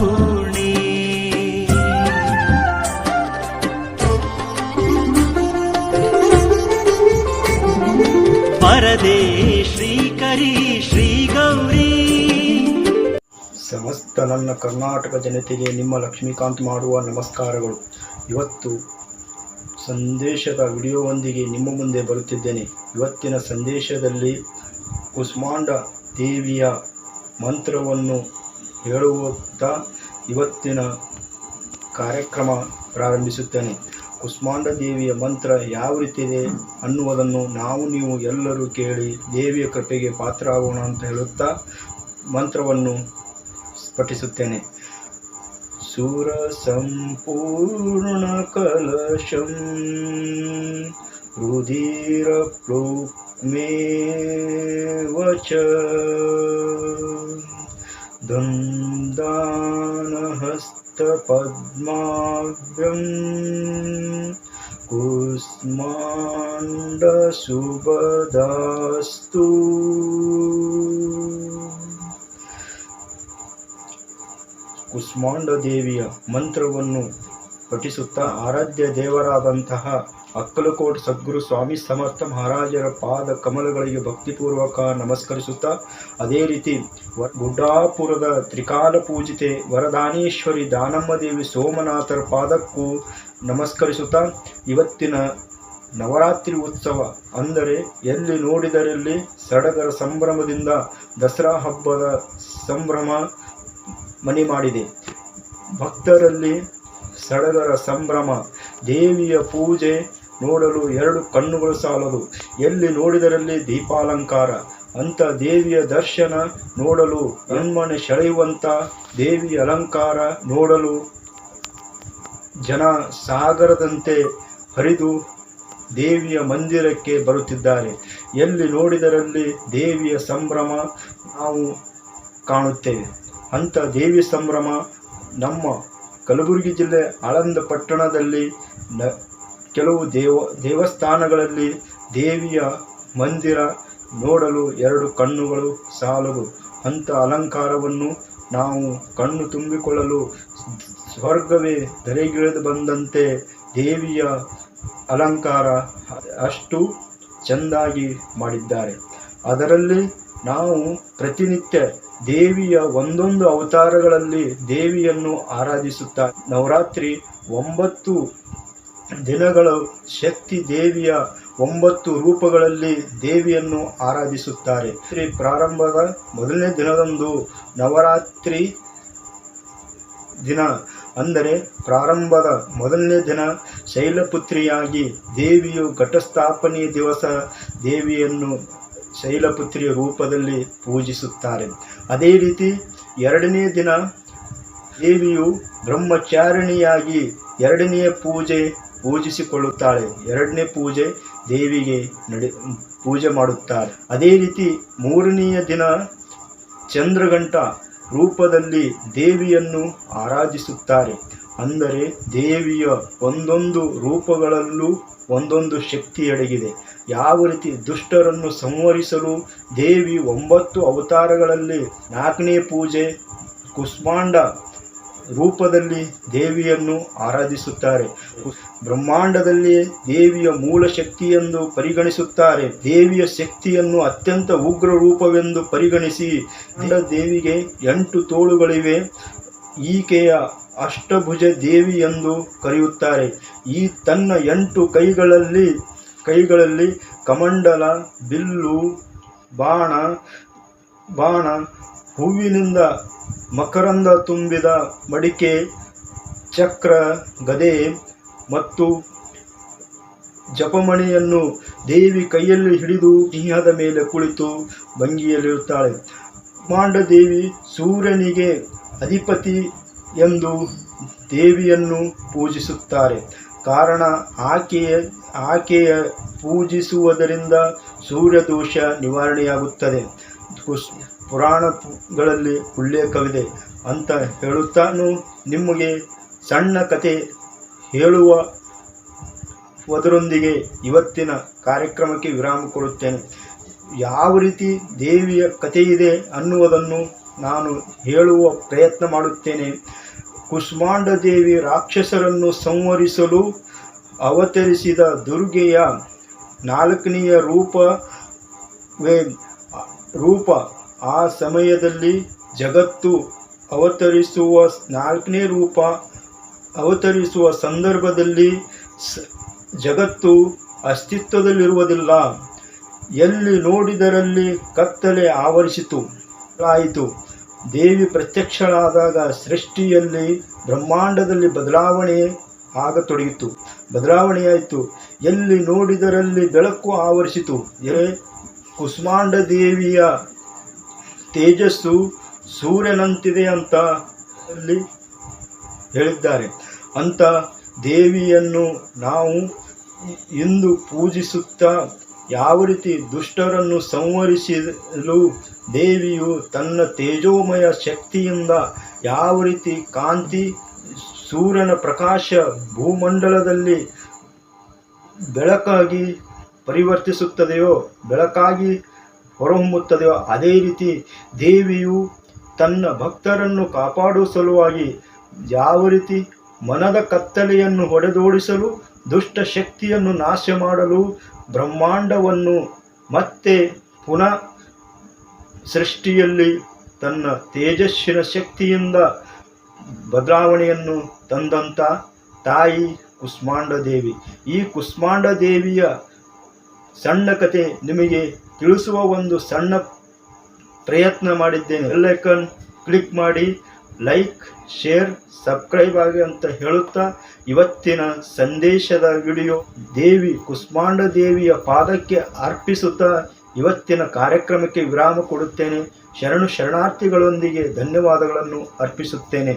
ಪರದೆ ಶ್ರೀಕರಿ ಸಮಸ್ತ ನನ್ನ ಕರ್ನಾಟಕ ಜನತೆಗೆ ನಿಮ್ಮ ಲಕ್ಷ್ಮೀಕಾಂತ್ ಮಾಡುವ ನಮಸ್ಕಾರಗಳು. ಇವತ್ತು ಸಂದೇಶದ ವಿಡಿಯೋವೊಂದಿಗೆ ನಿಮ್ಮ ಮುಂದೆ ಬರುತ್ತಿದ್ದೇನೆ. ಇವತ್ತಿನ ಸಂದೇಶದಲ್ಲಿ ಕುಸ್ಮಾಂಡ ದೇವಿಯ ಮಂತ್ರವನ್ನು ಹೇಳುತ್ತಾ ಇವತ್ತಿನ ಕಾರ್ಯಕ್ರಮ ಪ್ರಾರಂಭಿಸುತ್ತೇನೆ. ಕುಸ್ಮಾಂಡ ದೇವಿಯ ಮಂತ್ರ ಯಾವ ರೀತಿ ಇದೆ ಅನ್ನುವುದನ್ನು ನಾವು ನೀವು ಎಲ್ಲರೂ ಕೇಳಿ ದೇವಿಯ ಕೃಪೆಗೆ ಆಗೋಣ ಅಂತ ಹೇಳುತ್ತಾ ಮಂತ್ರವನ್ನು ಪಠಿಸುತ್ತೇನೆ ಸುರ ಸಂಪೂರ್ಣ ಕಲಶಂ ರುಧಿರ ಪ್ಲೋಕ್ಮೇ ವಚ दन्दानहस्तपद्माभ्यं कुस्माण्डसुभदास्तु ಕುಸ್ಮಾಂಡ ದೇವಿಯ ಮಂತ್ರವನ್ನು ಪಠಿಸುತ್ತಾ ಆರಾಧ್ಯ ದೇವರಾದಂತಹ ಅಕ್ಕಲಕೋಟ್ ಸದ್ಗುರು ಸ್ವಾಮಿ ಸಮರ್ಥ ಮಹಾರಾಜರ ಪಾದ ಕಮಲಗಳಿಗೆ ಭಕ್ತಿಪೂರ್ವಕ ನಮಸ್ಕರಿಸುತ್ತಾ ಅದೇ ರೀತಿ ಗುಡ್ಡಾಪುರದ ತ್ರಿಕಾಲ ಪೂಜಿತೆ ವರದಾನೇಶ್ವರಿ ದಾನಮ್ಮ ದೇವಿ ಸೋಮನಾಥರ ಪಾದಕ್ಕೂ ನಮಸ್ಕರಿಸುತ್ತಾ ಇವತ್ತಿನ ನವರಾತ್ರಿ ಉತ್ಸವ ಅಂದರೆ ಎಲ್ಲಿ ನೋಡಿದರಲ್ಲಿ ಸಡಗರ ಸಂಭ್ರಮದಿಂದ ದಸರಾ ಹಬ್ಬದ ಸಂಭ್ರಮ ಮನೆ ಮಾಡಿದೆ. ಭಕ್ತರಲ್ಲಿ ಸಡಗರ ಸಂಭ್ರಮ. ದೇವಿಯ ಪೂಜೆ ನೋಡಲು ಎರಡು ಕಣ್ಣುಗಳು ಸಾಲದು. ಎಲ್ಲಿ ನೋಡಿದರಲ್ಲಿ ದೀಪಾಲಂಕಾರ. ಅಂತ ದೇವಿಯ ದರ್ಶನ ನೋಡಲು ಕಣ್ಮನೆ ಸೆಳೆಯುವಂಥ ದೇವಿಯ ಅಲಂಕಾರ ನೋಡಲು ಜನ ಸಾಗರದಂತೆ ಹರಿದು ದೇವಿಯ ಮಂದಿರಕ್ಕೆ ಬರುತ್ತಿದ್ದಾರೆ. ಎಲ್ಲಿ ನೋಡಿದರಲ್ಲಿ ದೇವಿಯ ಸಂಭ್ರಮ ನಾವು ಕಾಣುತ್ತೇವೆ. ಅಂಥ ದೇವಿ ಸಂಭ್ರಮ ನಮ್ಮ ಕಲಬುರಗಿ ಜಿಲ್ಲೆ ಆಳಂದ ಪಟ್ಟಣದಲ್ಲಿ ನ, ಕೆಲವು ದೇವ, ದೇವಸ್ಥಾನಗಳಲ್ಲಿ ದೇವಿಯ ಮಂದಿರ ನೋಡಲು ಎರಡು ಕಣ್ಣುಗಳು ಸಾಲದು. ಅಂಥ ಅಲಂಕಾರವನ್ನು ನಾವು ಕಣ್ಣು ತುಂಬಿಕೊಳ್ಳಲು ಸ್ವರ್ಗವೇ ಧರೆಗಿಳಿದು ಬಂದಂತೆ ದೇವಿಯ ಅಲಂಕಾರ ಅಷ್ಟು ಚೆಂದಾಗಿ ಮಾಡಿದ್ದಾರೆ. ಅದರಲ್ಲಿ ನಾವು ಪ್ರತಿನಿತ್ಯ ದೇವಿಯ ಒಂದೊಂದು ಅವತಾರಗಳಲ್ಲಿ ದೇವಿಯನ್ನು ಆರಾಧಿಸುತ್ತಾ ನವರಾತ್ರಿ ಒಂಬತ್ತು ದಿನಗಳು ಶಕ್ತಿ ದೇವಿಯ ಒಂಬತ್ತು ರೂಪಗಳಲ್ಲಿ ದೇವಿಯನ್ನು ಆರಾಧಿಸುತ್ತಾರೆ. ಶ್ರೀ ಪ್ರಾರಂಭದ ಮೊದಲನೇ ದಿನದಂದು ನವರಾತ್ರಿ ದಿನ ಅಂದರೆ ಪ್ರಾರಂಭದ ಮೊದಲನೇ ದಿನ ಶೈಲಪುತ್ರಿಯಾಗಿ ದೇವಿಯು ಘಟಸ್ಥಾಪನೆ ದಿವಸ ದೇವಿಯನ್ನು ಶೈಲಪುತ್ರಿಯ ರೂಪದಲ್ಲಿ ಪೂಜಿಸುತ್ತಾರೆ. ಅದೇ ರೀತಿ ಎರಡನೇ ದಿನ ದೇವಿಯು ಬ್ರಹ್ಮಚಾರಿಣಿಯಾಗಿ ಎರಡನೆಯ ಪೂಜೆ ಪೂಜಿಸಿಕೊಳ್ಳುತ್ತಾಳೆ. ಎರಡನೇ ಪೂಜೆ ದೇವಿಗೆ ನಡೆ, ಪೂಜೆ ಮಾಡುತ್ತಾರೆ. ಅದೇ ರೀತಿ ಮೂರನೆಯ ದಿನ ಚಂದ್ರಗಂಟ ರೂಪದಲ್ಲಿ ದೇವಿಯನ್ನು ಆರಾಧಿಸುತ್ತಾರೆ. ಅಂದರೆ ದೇವಿಯ ಒಂದೊಂದು ರೂಪಗಳಲ್ಲೂ ಒಂದೊಂದು ಶಕ್ತಿ ಅಡಗಿದೆ ಯಾವ ರೀತಿ ದುಷ್ಟರನ್ನು ಸಂಹರಿಸಲು ದೇವಿ ಒಂಬತ್ತು ಅವತಾರಗಳಲ್ಲಿ ನಾಲ್ಕನೇ ಪೂಜೆ ಕುಸ್ಮಾಂಡ ರೂಪದಲ್ಲಿ ದೇವಿಯನ್ನು ಆರಾಧಿಸುತ್ತಾರೆ. ಬ್ರಹ್ಮಾಂಡದಲ್ಲಿ ದೇವಿಯ ಮೂಲ ಶಕ್ತಿಯೆಂದು ಪರಿಗಣಿಸುತ್ತಾರೆ. ದೇವಿಯ ಶಕ್ತಿಯನ್ನು ಅತ್ಯಂತ ಉಗ್ರ ರೂಪವೆಂದು ಪರಿಗಣಿಸಿ ದೇವಿಗೆ ಎಂಟು ತೋಳುಗಳಿವೆ. ಈಕೆಯ ಅಷ್ಟಭುಜ ದೇವಿ ಎಂದು ಕರೆಯುತ್ತಾರೆ. ಈ ತನ್ನ ಎಂಟು ಕೈಗಳಲ್ಲಿ ಕೈಗಳಲ್ಲಿ ಕಮಂಡಲ, ಬಿಲ್ಲು, ಬಾಣ ಬಾಣ, ಹೂವಿನಿಂದ ಮಕರಂದ ತುಂಬಿದ ಮಡಿಕೆ, ಚಕ್ರ, ಗದೆ ಮತ್ತು ಜಪಮಣಿಯನ್ನು ದೇವಿ ಕೈಯಲ್ಲಿ ಹಿಡಿದು ಸಿಂಹದ ಮೇಲೆ ಕುಳಿತು ಭಂಗಿಯಲ್ಲಿರುತ್ತಾಳೆ. ಮಾಂಡದೇವಿ ಸೂರ್ಯನಿಗೆ ಅಧಿಪತಿ ಎಂದು ದೇವಿಯನ್ನು ಪೂಜಿಸುತ್ತಾರೆ. ಕಾರಣ ಆಕೆಯ ಆಕೆಯ ಪೂಜಿಸುವುದರಿಂದ ಸೂರ್ಯದೋಷ ನಿವಾರಣೆಯಾಗುತ್ತದೆ. ಪುರಾಣಗಳಲ್ಲಿ ಉಲ್ಲೇಖವಿದೆ ಅಂತ ಹೇಳುತ್ತಾನು. ನಿಮಗೆ ಸಣ್ಣ ಕತೆ ಹೇಳುವ ಅದರೊಂದಿಗೆ ಇವತ್ತಿನ ಕಾರ್ಯಕ್ರಮಕ್ಕೆ ವಿರಾಮ ಕೊಡುತ್ತೇನೆ. ಯಾವ ರೀತಿ ದೇವಿಯ ಕಥೆ ಇದೆ ಅನ್ನುವುದನ್ನು ನಾನು ಹೇಳುವ ಪ್ರಯತ್ನ ಮಾಡುತ್ತೇನೆ. ಕುಷ್ಮಾಂಡ ದೇವಿ ರಾಕ್ಷಸರನ್ನು ಸಂವರಿಸಲು ಅವತರಿಸಿದ ದುರ್ಗೆಯ ನಾಲ್ಕನೆಯ ರೂಪವೇ ರೂಪ. ಆ ಸಮಯದಲ್ಲಿ ಜಗತ್ತು ಅವತರಿಸುವ ನಾಲ್ಕನೇ ರೂಪ ಅವತರಿಸುವ ಸಂದರ್ಭದಲ್ಲಿ ಜಗತ್ತು ಅಸ್ತಿತ್ವದಲ್ಲಿರುವುದಿಲ್ಲ. ಎಲ್ಲಿ ನೋಡಿದರಲ್ಲಿ ಕತ್ತಲೆ ಆವರಿಸಿತು, ಆಯಿತು. ದೇವಿ ಪ್ರತ್ಯಕ್ಷಳಾದಾಗ ಸೃಷ್ಟಿಯಲ್ಲಿ ಬ್ರಹ್ಮಾಂಡದಲ್ಲಿ ಬದಲಾವಣೆ ಆಗತೊಡಗಿತು. ಬದಲಾವಣೆಯಾಯಿತು ಎಲ್ಲಿ ನೋಡಿದರಲ್ಲಿ ಬೆಳಕು ಆವರಿಸಿತು. ಏ, ಕುಸ್ಮಾಂಡ ದೇವಿಯ ತೇಜಸ್ಸು ಸೂರ್ಯನಂತಿದೆ ಅಂತ ಅಲ್ಲಿ ಹೇಳಿದ್ದಾರೆ. ಅಂತ ದೇವಿಯನ್ನು ನಾವು ಇಂದು ಪೂಜಿಸುತ್ತಾ ಯಾವ ರೀತಿ ದುಷ್ಟರನ್ನು ಸಂವರಿಸಲು ದೇವಿಯು ತನ್ನ ತೇಜೋಮಯ ಶಕ್ತಿಯಿಂದ ಯಾವ ರೀತಿ ಕಾಂತಿ, ಸೂರ್ಯನ ಪ್ರಕಾಶ ಭೂಮಂಡಲದಲ್ಲಿ ಬೆಳಕಾಗಿ ಪರಿವರ್ತಿಸುತ್ತದೆಯೋ, ಬೆಳಕಾಗಿ ಹೊರಹೊಮ್ಮುತ್ತದೆಯೋ, ಅದೇ ರೀತಿ ದೇವಿಯು ತನ್ನ ಭಕ್ತರನ್ನು ಕಾಪಾಡುವ ಸಲುವಾಗಿ ಯಾವ ರೀತಿ ಮನದ ಕತ್ತಲೆಯನ್ನು ಹೊಡೆದೋಡಿಸಲು, ದುಷ್ಟ ಶಕ್ತಿಯನ್ನು ನಾಶ ಮಾಡಲು ಬ್ರಹ್ಮಾಂಡವನ್ನು ಮತ್ತೆ ಪುನಃ ಸೃಷ್ಟಿಯಲ್ಲಿ ತನ್ನ ತೇಜಸ್ಸಿನ ಶಕ್ತಿಯಿಂದ ಬದಲಾವಣೆಯನ್ನು ತಂದಂಥ ತಾಯಿ ಕುಸ್ಮಾಂಡ ದೇವಿ. ಈ ಕುಸ್ಮಾಂಡ ದೇವಿಯ ಸಣ್ಣ ಕತೆ ನಿಮಗೆ ತಿಳಿಸುವ ಒಂದು ಸಣ್ಣ ಪ್ರಯತ್ನ ಮಾಡಿದ್ದೇನೆ. ಎಲ್ಲೈಕನ್ ಕ್ಲಿಕ್ ಮಾಡಿ ಲೈಕ್ ಶೇರ್ ಸಬ್ಸ್ಕ್ರೈಬ್ ಆಗಿ ಅಂತ ಹೇಳುತ್ತಾ ಇವತ್ತಿನ ಸಂದೇಶದ ವಿಡಿಯೋ ದೇವಿ ಕುಸ್ಮಾಂಡ ದೇವಿಯ ಪಾದಕ್ಕೆ ಅರ್ಪಿಸುತ್ತಾ ಇವತ್ತಿನ ಕಾರ್ಯಕ್ರಮಕ್ಕೆ ವಿರಾಮ ಕೊಡುತ್ತೇನೆ. ಶರಣು ಶರಣಾರ್ಥಿಗಳೊಂದಿಗೆ ಧನ್ಯವಾದಗಳನ್ನು ಅರ್ಪಿಸುತ್ತೇನೆ.